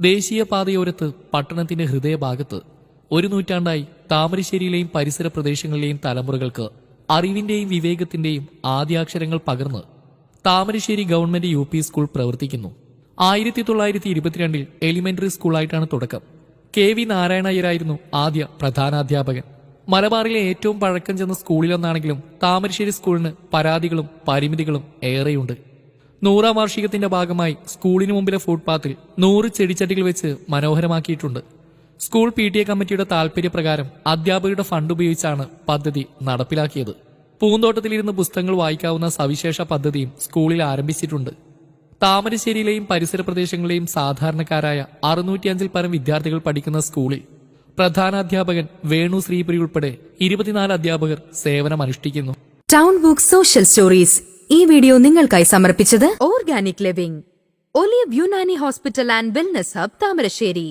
ദേശീയപാതയോരത്ത് പട്ടണത്തിന്റെ ഹൃദയഭാഗത്ത് ഒരു നൂറ്റാണ്ടായി താമരശ്ശേരിയിലെയും പരിസര പ്രദേശങ്ങളിലെയും തലമുറകൾക്ക് അറിവിന്റെയും വിവേകത്തിന്റെയും ആദ്യാക്ഷരങ്ങൾ പകർന്ന് Thamarassery government U P school പ്രവർത്തിക്കുന്നു. ആയിരത്തി തൊള്ളായിരത്തി ഇരുപത്തിരണ്ടിൽ എലിമെന്ററി സ്കൂളായിട്ടാണ് തുടക്കം. കെ വി നാരായണയ്യരായിരുന്നു ആദ്യ പ്രധാനാധ്യാപകൻ. മലബാറിലെ ഏറ്റവും പഴക്കം ചെന്ന സ്കൂളിലൊന്നാണെങ്കിലും താമരശ്ശേരി സ്കൂളിന് പരാതികളും പരിമിതികളും ഏറെയുണ്ട്. നൂറാം വാർഷികത്തിന്റെ ഭാഗമായി സ്കൂളിന് മുമ്പിലെ ഫുട്പാത്തിൽ നൂറ് ചെടിച്ചട്ടികൾ വെച്ച് മനോഹരമാക്കിയിട്ടുണ്ട്. സ്കൂൾ പി ടി എ കമ്മിറ്റിയുടെ താൽപര്യപ്രകാരം അധ്യാപകരുടെ ഫണ്ട് ഉപയോഗിച്ചാണ് പദ്ധതി നടപ്പിലാക്കിയത്. പൂന്തോട്ടത്തിലിരുന്ന് പുസ്തകങ്ങൾ വായിക്കാവുന്ന സവിശേഷ പദ്ധതിയും സ്കൂളിൽ ആരംഭിച്ചിട്ടുണ്ട്. താമരശ്ശേരിയിലെയും പരിസര പ്രദേശങ്ങളിലെയും സാധാരണക്കാരായ അറുന്നൂറ്റിയഞ്ചിൽ പരം വിദ്യാർത്ഥികൾ പഠിക്കുന്ന സ്കൂളിൽ പ്രധാനാധ്യാപകൻ വേണു ശ്രീപുരി ഉൾപ്പെടെ ഇരുപത്തിനാല് അധ്യാപകർ സേവനമനുഷ്ഠിക്കുന്നു. ടൗൺ ബുക്ക് സോഷ്യൽ സ്റ്റോറീസ് ഈ വീഡിയോ നിങ്ങൾക്കായി സമർപ്പിച്ചത് organic living Olya Unani hospital and wellness hub Thamarassery.